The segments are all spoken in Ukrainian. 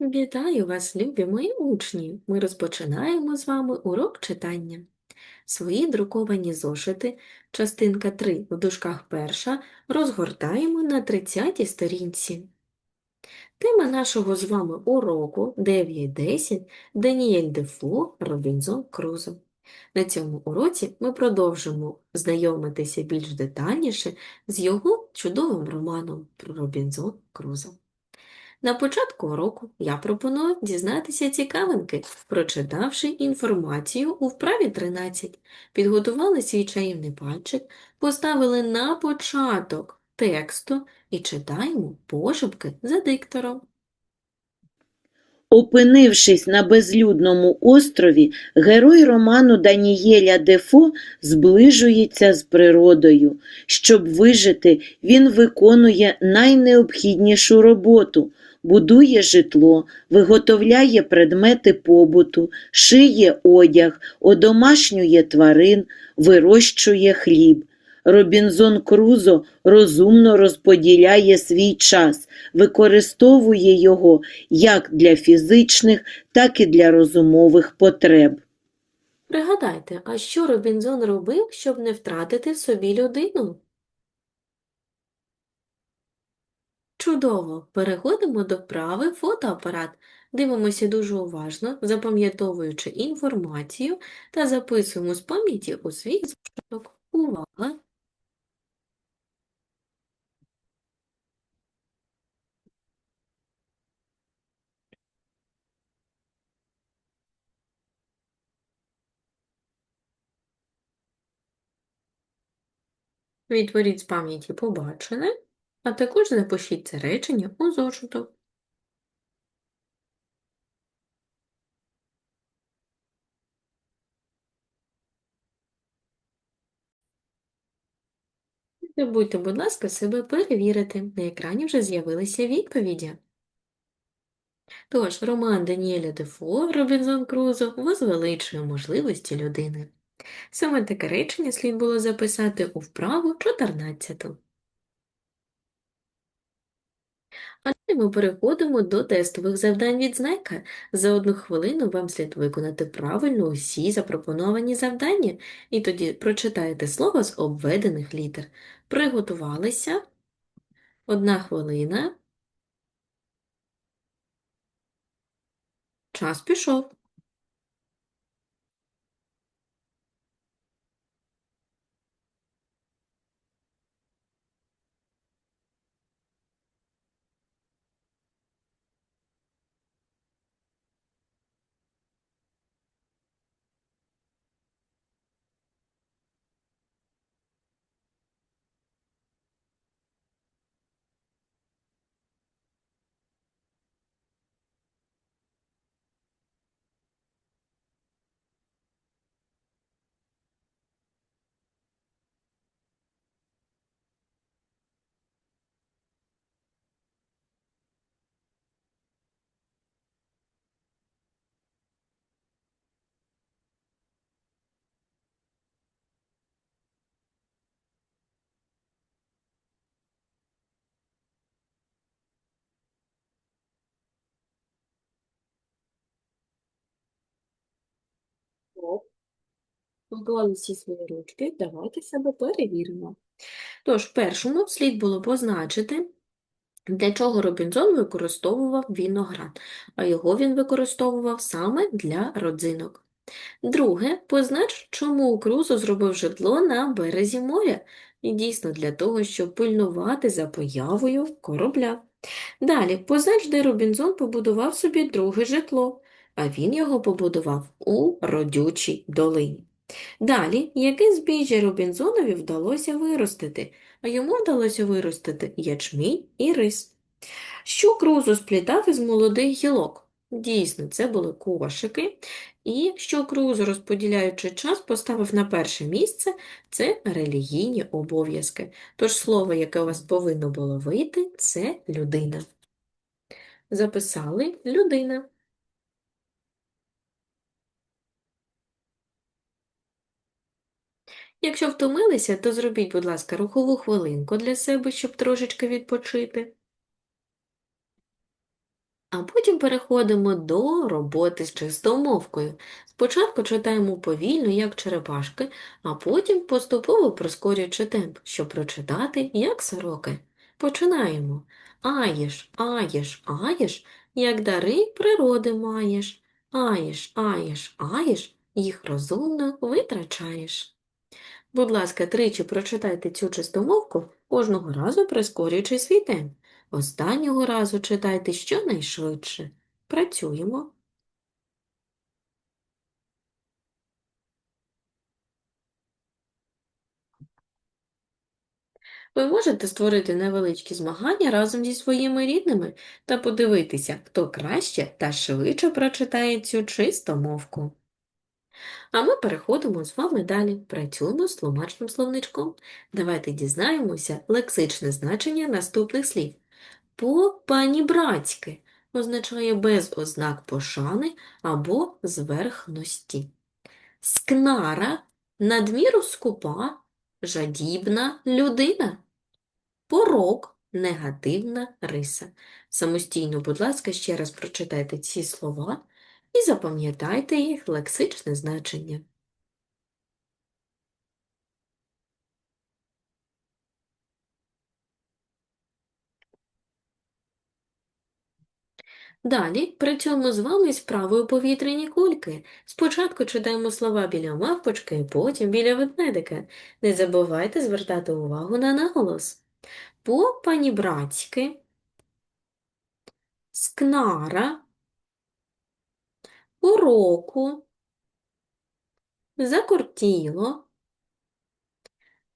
Вітаю вас, любі мої учні! Ми розпочинаємо з вами урок читання. Свої друковані зошити, частинка 3 в дужках перша, розгортаємо на 30 сторінці. Тема нашого з вами уроку 9.10 Даніель Дефо Робінзон Крузо. На цьому уроці ми продовжимо знайомитися більш детальніше з його чудовим романом про Робінзон Крузо. На початку уроку я пропоную дізнатися цікавинки, прочитавши інформацію у вправі 13. Підготували свій чарівний пальчик, поставили на початок тексту і читаємо пошепки за диктором. Опинившись на безлюдному острові, герой роману Данієля Дефо зближується з природою. Щоб вижити, він виконує найнеобхіднішу роботу – будує житло, виготовляє предмети побуту, шиє одяг, одомашнює тварин, вирощує хліб. Робінзон Крузо розумно розподіляє свій час, використовує його як для фізичних, так і для розумових потреб. Пригадайте, а що Робінзон робив, щоб не втратити в собі людину? Чудово! Переходимо до вправи фотоапарат. Дивимося дуже уважно, запам'ятовуючи інформацію та записуємо з пам'яті у свій зошиток. Увага! Відтворіть з пам'яті побачене, а також запишіть це речення у зошиток. Не забудьте, будь ласка, себе перевірити. На екрані вже з'явилися відповіді. Тож, роман Даніеля Дефо Робінзон Крузо возвеличує можливості людини. Саме таке речення слід було записати у вправу 14. А далі ми переходимо до тестових завдань від Знайка. За одну хвилину вам слід виконати правильно усі запропоновані завдання, і тоді прочитаєте слово з обведених літер. Приготувалися. Одна хвилина. Час пішов. Поклали всі свої ручки, давайте себе перевіримо. Тож, першому слід було позначити, для чого Робінзон використовував виноград, а його він використовував саме для родзинок. Друге, познач, чому Крузо зробив житло на березі моря, і дійсно для того, щоб пильнувати за появою корабля. Далі, познач, де Робінзон побудував собі друге житло, а він його побудував у родючій долині. Далі, яке збіжжя Робінзонові вдалося виростити, а йому вдалося виростити ячмінь і рис. Що Крузо сплітав із молодих гілок? Дійсно, це були кошики. І що Крузо, розподіляючи час, поставив на перше місце це релігійні обов'язки. Тож слово, яке у вас повинно було вийти, це людина. Записали людина. Якщо втомилися, то зробіть, будь ласка, рухову хвилинку для себе, щоб трошечки відпочити. А потім переходимо до роботи з чистомовкою. Спочатку читаємо повільно, як черепашки, а потім поступово прискорюючи темп, щоб прочитати, як сороки. Починаємо. Аєш, аєш, аєш, як дари природи маєш. Аєш, аєш, аєш, їх розумно витрачаєш. Будь ласка, тричі прочитайте цю чистомовку, кожного разу прискорюючи свій темп. Останнього разу читайте щонайшвидше. Працюємо. Ви можете створити невеличкі змагання разом зі своїми рідними та подивитися, хто краще та швидше прочитає цю чистомовку. А ми переходимо з вами далі. Працюємо з тлумачним словничком. Давайте дізнаємося лексичне значення наступних слів. По-панібратськи означає без ознак пошани або зверхності. Скнара надміру скупа, жадібна людина. Порок негативна риса. Самостійно, будь ласка, ще раз прочитайте ці слова і запам'ятайте їх лексичне значення. Далі працюємо з вами справою повітряні кульки. Спочатку читаємо слова біля мавпочки, потім біля ведмедика. Не забувайте звертати увагу на наголос. По-панібратськи, скнара, уроку, закортіло,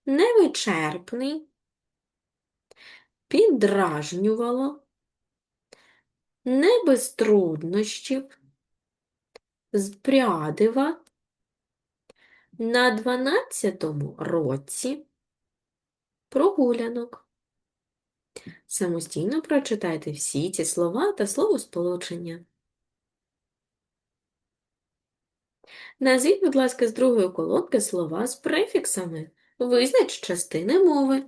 невичерпний, піддражнювало, не без труднощів, спрядива, на дванадцятому році. Прогулянок. Самостійно прочитайте всі ці слова та словосполучення. Назвіть, будь ласка, з другої колонки слова з префіксами. Визнач частини мови.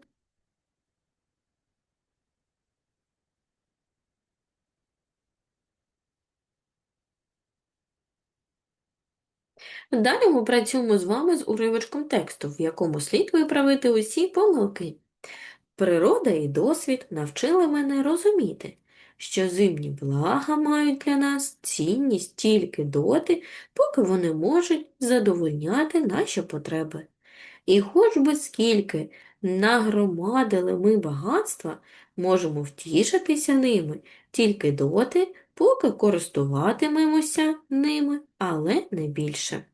Далі ми працюємо з вами з уривочком тексту, в якому слід виправити усі помилки. Природа і досвід навчили мене розуміти, що зимні блага мають для нас цінність тільки доти, поки вони можуть задовольняти наші потреби. І хоч би скільки нагромадили ми багатства, можемо втішитися ними тільки доти, поки користуватимемося ними, але не більше.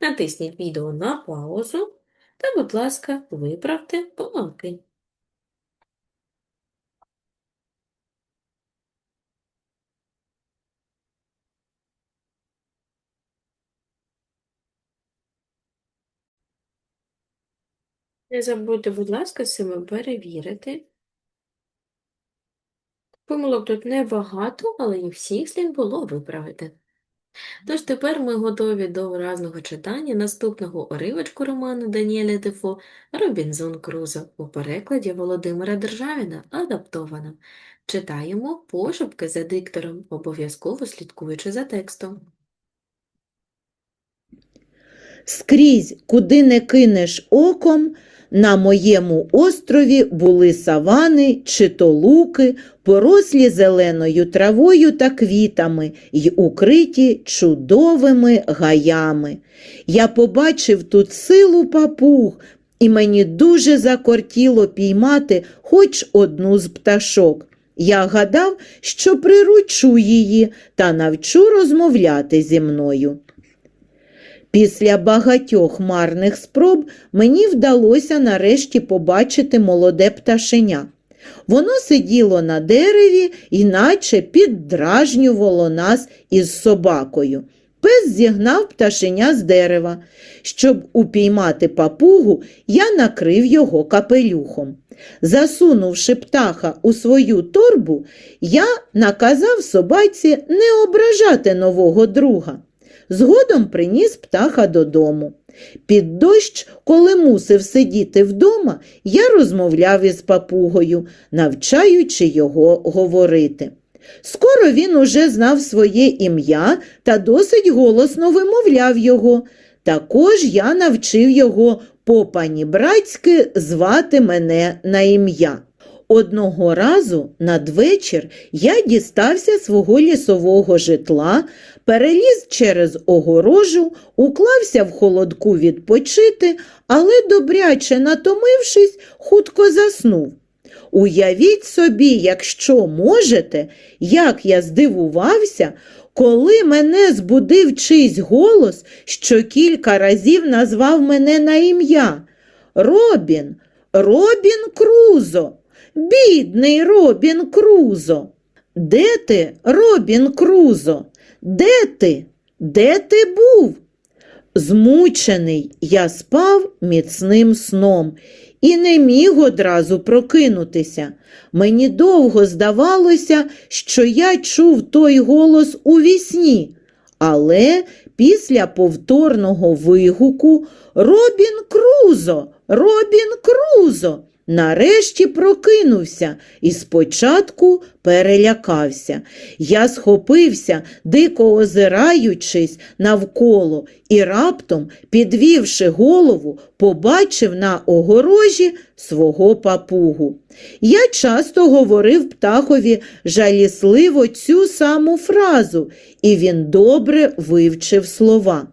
Натисніть відео на паузу та, будь ласка, виправте помилки. Не забудьте, будь ласка, себе перевірити. Помилок тут небагато, але їх всіх слід було виправити. Тож тепер ми готові до виразного читання наступного уривочку роману Даніеля Дефо «Робінзон Крузо» у перекладі Володимира Державіна адаптовано. Читаємо пошепки за диктором, обов'язково слідкуючи за текстом. Скрізь, куди не кинеш оком, на моєму острові були савани чи то луки, порослі зеленою травою та квітами й укриті чудовими гаями. Я побачив тут силу папуг, і мені дуже закортіло піймати хоч одну з пташок. Я гадав, що приручу її та навчу розмовляти зі мною. Після багатьох марних спроб мені вдалося нарешті побачити молоде пташеня. Воно сиділо на дереві і наче піддражнювало нас із собакою. Пес зігнав пташеня з дерева. Щоб упіймати папугу, я накрив його капелюхом. Засунувши птаха у свою торбу, я наказав собаці не ображати нового друга. Згодом приніс птаха додому. Під дощ, коли мусив сидіти вдома, я розмовляв із папугою, навчаючи його говорити. Скоро він уже знав своє ім'я та досить голосно вимовляв його. Також я навчив його по панібратськи звати мене на ім'я. Одного разу надвечір я дістався свого лісового житла, переліз через огорожу, уклався в холодку відпочити, але добряче натомившись, хутко заснув. Уявіть собі, якщо можете, як я здивувався, коли мене збудив чийсь голос, що кілька разів назвав мене на ім'я. Робін, Робін Крузо, бідний Робін Крузо. Де ти, Робін Крузо? Де ти? Де ти був? Змучений я спав міцним сном і не міг одразу прокинутися. Мені довго здавалося, що я чув той голос у вісні, але після повторного вигуку Робін Крузо, Робін Крузо. Нарешті прокинувся і спочатку перелякався. Я схопився, дико озираючись навколо, і раптом, підвівши голову, побачив на огорожі свого папугу. Я часто говорив птахові жалісливо цю саму фразу, і він добре вивчив слова.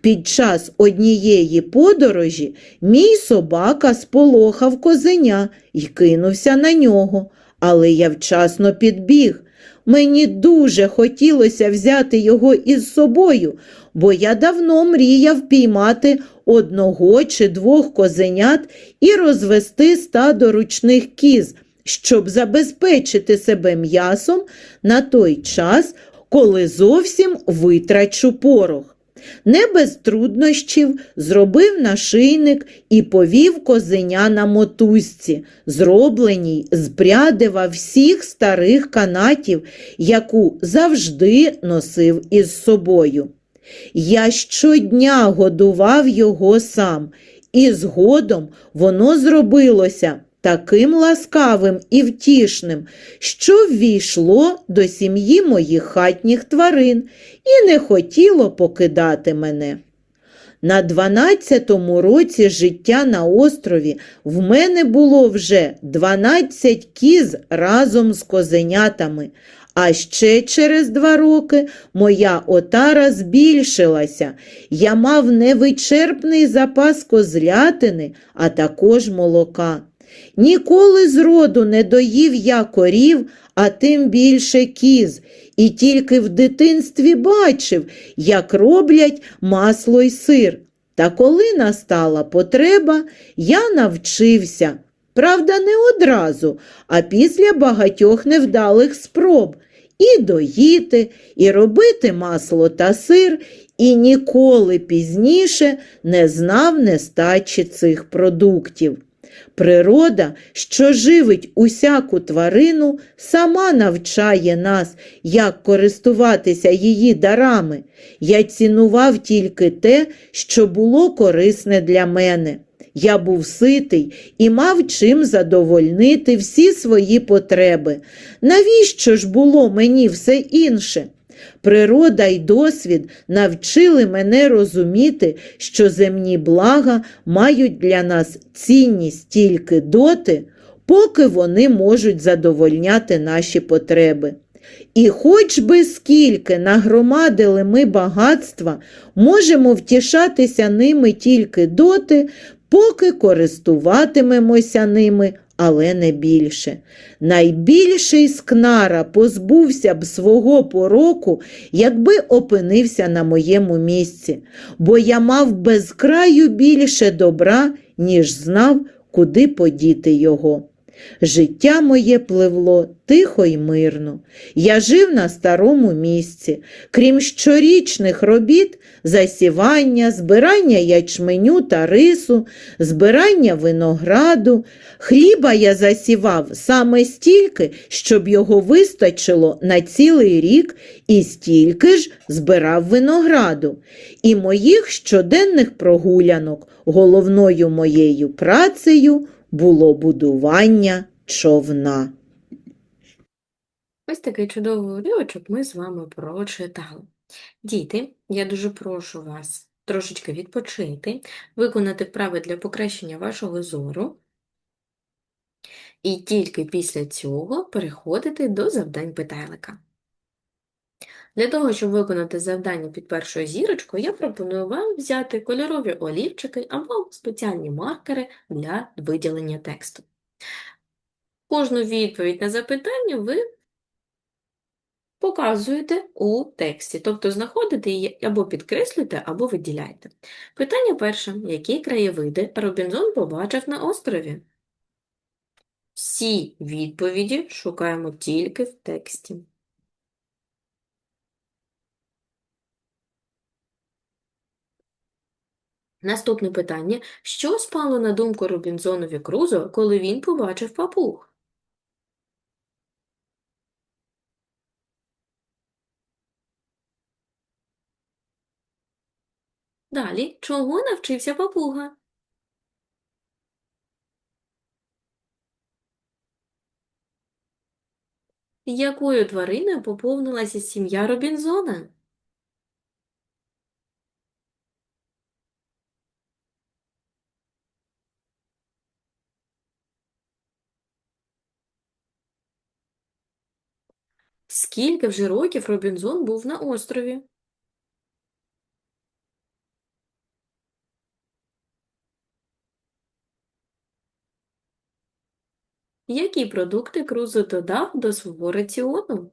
Під час однієї подорожі мій собака сполохав козеня і кинувся на нього, але я вчасно підбіг. Мені дуже хотілося взяти його із собою, бо я давно мріяв піймати одного чи двох козенят і розвести стадо ручних кіз, щоб забезпечити себе м'ясом на той час, коли зовсім витрачу порох. Не без труднощів зробив нашийник і повів козеня на мотузці, зробленій з прядива всіх старих канатів, яку завжди носив із собою. Я щодня годував його сам, і згодом воно зробилося таким ласкавим і втішним, що ввійшло до сім'ї моїх хатніх тварин і не хотіло покидати мене. На 12-му році життя на острові в мене було вже 12 кіз разом з козенятами, а ще через два роки моя отара збільшилася. Я мав невичерпний запас козлятини, а також молока. Ніколи зроду не доїв я корів, а тим більше кіз, і тільки в дитинстві бачив, як роблять масло й сир. Та коли настала потреба, я навчився. Правда, не одразу, а після багатьох невдалих спроб і доїти, і робити масло та сир, і ніколи пізніше не знав нестачі цих продуктів. Природа, що живить усяку тварину, сама навчає нас, як користуватися її дарами. Я цінував тільки те, що було корисне для мене. Я був ситий і мав чим задовольнити всі свої потреби. Навіщо ж було мені все інше? Природа й досвід навчили мене розуміти, що земні блага мають для нас цінність тільки доти, поки вони можуть задовольняти наші потреби. І хоч би скільки нагромадили ми багатства, можемо втішатися ними тільки доти, поки користуватимемося ними, але не більше. Найбільший скнара позбувся б свого пороку, якби опинився на моєму місці, бо я мав безкраю більше добра, ніж знав, куди подіти його. Життя моє пливло тихо й мирно. Я жив на старому місці. Крім щорічних робіт, засівання, збирання ячменю та рису, збирання винограду. Хліба я засівав саме стільки, щоб його вистачило на цілий рік, і стільки ж збирав винограду. І моїх щоденних прогулянок головною моєю працею було будування човна. Ось такий чудовий уривочок ми з вами прочитали. Діти, я дуже прошу вас трошечки відпочити, виконати вправи для покращення вашого зору, і тільки після цього переходити до завдань питайлика. Для того, щоб виконати завдання під першою зірочкою, я пропоную вам взяти кольорові олівчики або спеціальні маркери для виділення тексту. Кожну відповідь на запитання ви показуєте у тексті, тобто знаходите її або підкреслюєте, або виділяєте. Питання перше. Які краєвиди Робінзон побачив на острові? Всі відповіді шукаємо тільки в тексті. Наступне питання. Що спало на думку Робінзонові Крузо, коли він побачив папуг? Далі, чого навчився папуга? Якою твариною поповнилася сім'я Робінзона? Скільки вже років Робінзон був на острові? Які продукти Крузо додав до свого раціону?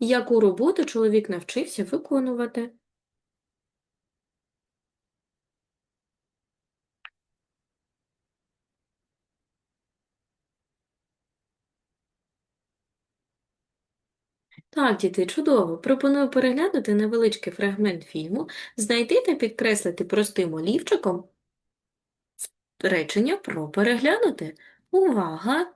Яку роботу чоловік навчився виконувати? Так, діти, чудово. Пропоную переглянути невеличкий фрагмент фільму, знайти та підкреслити простим олівчиком речення про переглянути. Увага!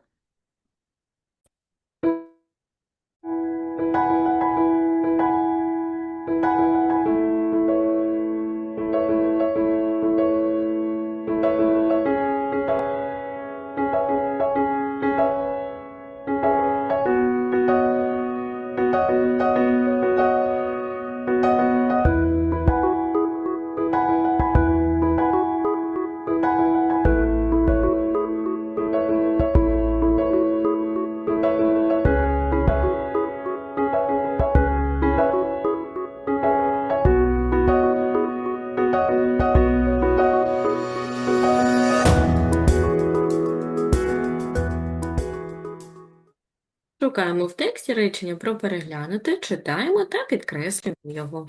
Шукаємо в тексті речення про переглянути, читаємо та підкреслюємо його.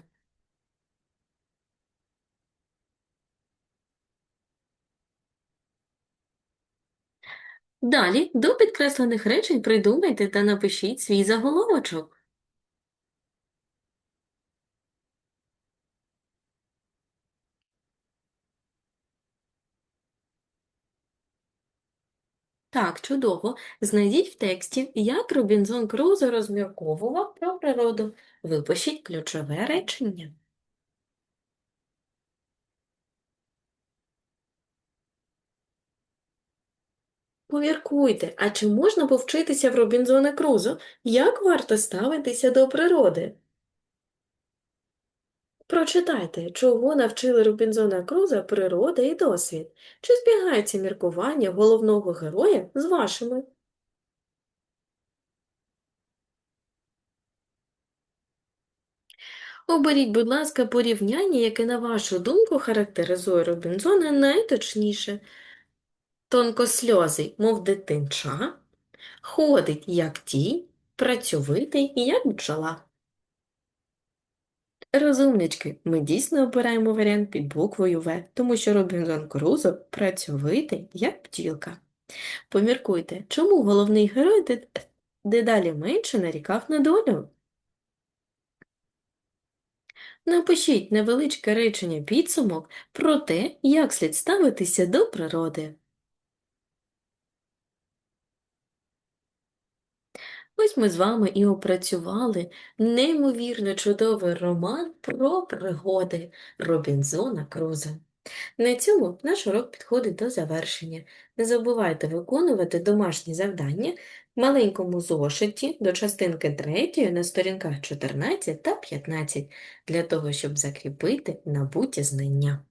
Далі до підкреслених речень придумайте та напишіть свій заголовочок. Так, чудово. Знайдіть в тексті, як Робінзон Крузо розмірковував про природу. Випишіть ключове речення. Поміркуйте, а чи можна повчитися в Робінзона Крузо? Як варто ставитися до природи? Прочитайте, чого навчили Робінзона Круза природа і досвід. Чи збігаються міркування головного героя з вашими? Оберіть, будь ласка, порівняння, яке, на вашу думку, характеризує Робінзона найточніше. Тонкосльозий, мов дитинча, ходить, як тінь, працьовитий, як бджола. Розумнички, ми дійсно обираємо варіант під буквою В, тому що Робінзон Крузо працьовитий, як бджілка. Поміркуйте, чому головний герой дедалі менше нарікав на долю? Напишіть невеличке речення підсумок про те, як слід ставитися до природи. Ось ми з вами і опрацювали неймовірно чудовий роман про пригоди Робінзона Круза. На цьому наш урок підходить до завершення. Не забувайте виконувати домашні завдання в маленькому зошиті до частинки 3 на сторінках 14 та 15 для того, щоб закріпити набуті знання.